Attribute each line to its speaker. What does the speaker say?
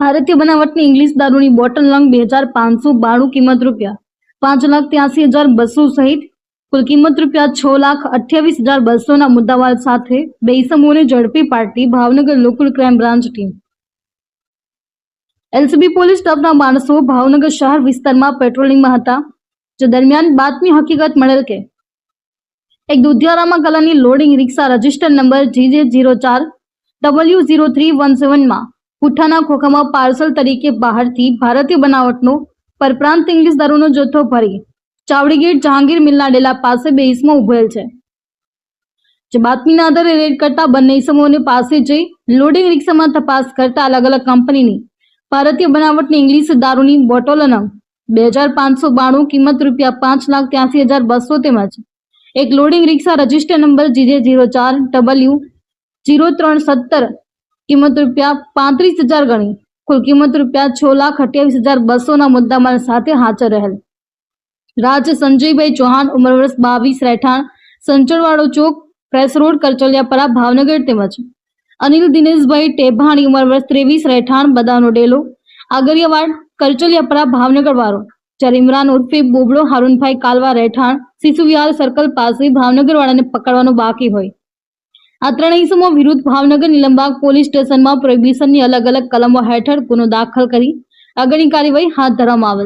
Speaker 1: ભારતીય બનાવટની ઇંગ્લિશ દારૂની બોટલ નંગ બે હજાર પાંચસો બાણું કિંમત રૂપિયા. પાંચ લાખ ત્યાસી હજાર બસો સહિત કુલ કિંમત રૂપિયા છ લાખ અઠ્યાવીસ હજાર બસોના મુદ્દાવાદ સાથે બે ઇસમોને ઝડપી પાડતી Bhavnagar local crime branch team. LCB police સ્ટાફના માણસો ભાવનગર શહેર વિસ્તારમાં પેટ્રોલિંગમાં હતા, જે દરમિયાન બાતમી હકીકત મળેલ કે એક દુધિયારામાં કલાની loading rickshaw register number GJ zero ચાર ડબલ્યુ ઝીરો થ્રી વન સેવનમાં પુઠ્ઠાના ખોખામાં પાર્સલ તરીકે બહારથી ભારતીય બનાવટનો પરપ્રાંત ઇંગ્લિશ દારૂનો જથ્થો ભરી ચાવડી ગેટ જહાંગીર મિલના પાસે બે ઉભેલ છે. જે બાતમીના આધારે રેડ કરતા બંને ઇસમોને પાસે જઈ લોડિંગ રિક્ષામાં તપાસ કરતા અલગ અલગ કંપનીની ભારતીય બનાવટની ઇંગ્લિશ દારૂની બોટલોના બે હજાર પાંચસો બાણું કિંમત રૂપિયા પાંચ લાખ ત્યાસી હજાર બસો તેમજ એક loading rickshaw register number GJ zero ચાર ડબલ્યુ જીરો ત્રણ સત્તર કિંમત રૂપિયા પાંત્રીસ હજાર ગણી. કુલ કિંમત રૂપિયા છ લાખ અઠ્યાવીસ હજાર બસોના મુદ્દામાલ સાથે હાજર રહેલ. રાજ સંજયભાઈ ચૌહાણ, ઉંમર વર્ષ બાવીસ, રહેઠાણ સંચળવાડો ચોક, પ્રેસ રોડ, કરચલિયાપરા, ભાવનગર તેમજ અનિલ દિનેશભાઈ ટેભાણી, ઉંમર વર્ષ ત્રેવીસ, રહેઠાણ, બદાનો ડેલો, આગરિયાવાડ, કરચલિયાપરા, ભાવનગર વાળો જ્યારે ઇમરાન ઉર્ફે બોબડો, હારૂનભાઈ કાલવા, રહેઠાણ શિશુવિહાર સર્કલ પાસે ભાવનગર વાળાને પકડવાનું બાકી હોય. આ ત્રણેય ઇસમો વિરુદ્ધ ભાવનગર નિલંબાગ પોલીસ સ્ટેશનમાં પ્રોહિબિશનની અલગ અલગ કલમો હેઠળ ગુનો દાખલ કરી આગળની કાર્યવાહી હાથ ધરવામાં આવેલ